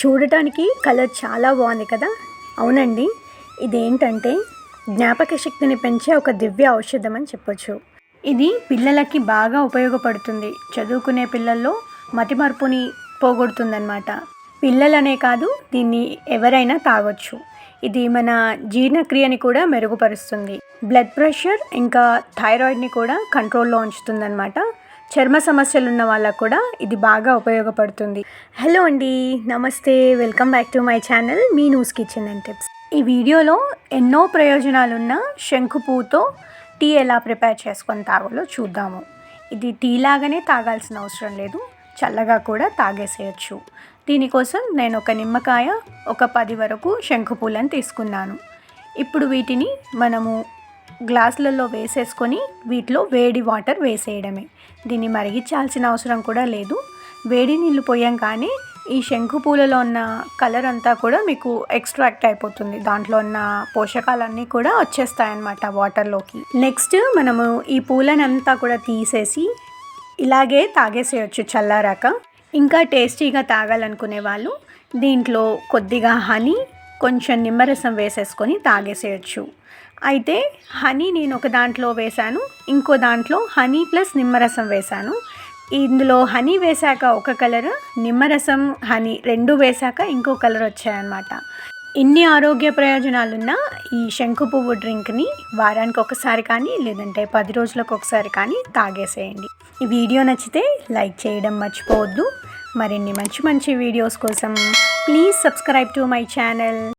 చూడటానికి కలర్ చాలా బాగుంది కదా? అవునండి. ఇదేంటంటే జ్ఞాపక శక్తిని పెంచే ఒక దివ్య ఔషధం అని చెప్పొచ్చు. ఇది పిల్లలకి బాగా ఉపయోగపడుతుంది. చదువుకునే పిల్లల్లో మతిమరుపుని పోగొడుతుందన్నమాట. పిల్లలనే కాదు దీన్ని ఎవరైనా తాగొచ్చు. ఇది మన జీర్ణక్రియని కూడా మెరుగుపరుస్తుంది. బ్లడ్ ప్రెషర్ ఇంకా థైరాయిడ్ని కూడా కంట్రోల్లో ఉంచుతుందన్నమాట. చర్మ సమస్యలు ఉన్న వాళ్ళకు కూడా ఇది బాగా ఉపయోగపడుతుంది. హలో అండి నమస్తే welcome back to my channel me news kitchen and tips ఈ వీడియోలో ఎన్నో ప్రయోజనాలున్న శంఖుపూతో టీ ఎలా ప్రిపేర్ చేసుకొని తాగాలో చూద్దాము. ఇది టీ లాగానే తాగాల్సిన అవసరం లేదు చల్లగా కూడా తాగేసేయచ్చు. దీనికోసం నేను ఒక నిమ్మకాయ ఒక పది వరకు శంఖుపూలను తీసుకున్నాను. ఇప్పుడు వీటిని మనము గ్లాసులలో వేసేసుకొని వీటిలో వేడి వాటర్ వేసేయడమే. దీన్ని మరిగించాల్సిన అవసరం కూడా లేదు. వేడి నీళ్ళు పోయంగానే ఈ శంకు పూలలో ఉన్న కలర్ అంతా కూడా మీకు ఎక్స్ట్రాక్ట్ అయిపోతుంది. దాంట్లో ఉన్న పోషకాలన్నీ కూడా వచ్చేస్తాయన్నమాట వాటర్లోకి. నెక్స్ట్ మనము ఈ పూలనంతా కూడా తీసేసి ఇలాగే తాగేసేయచ్చు చల్లారాక. ఇంకా టేస్టీగా తాగాలనుకునే వాళ్ళు దీంట్లో కొద్దిగా హనీ కొంచెం నిమ్మరసం వేసేసుకొని తాగేసేయచ్చు. అయితే హనీ నేను ఒక దాంట్లో వేశాను ఇంకో దాంట్లో హనీ ప్లస్ నిమ్మరసం వేశాను. ఇందులో హనీ వేశాక ఒక కలర్ నిమ్మరసం హనీ రెండు వేశాక ఇంకో కలర్ వచ్చాయన్నమాట. ఇన్ని ఆరోగ్య ప్రయోజనాలున్న ఈ శంకు పువ్వు డ్రింక్ని వారానికి ఒకసారి కానీ లేదంటే పది రోజులకు ఒకసారి కానీ తాగేసేయండి. ఈ వీడియో నచ్చితే లైక్ చేయడం మర్చిపోవద్దు. మరిన్ని మంచి మంచి వీడియోస్ కోసం please subscribe to my channel.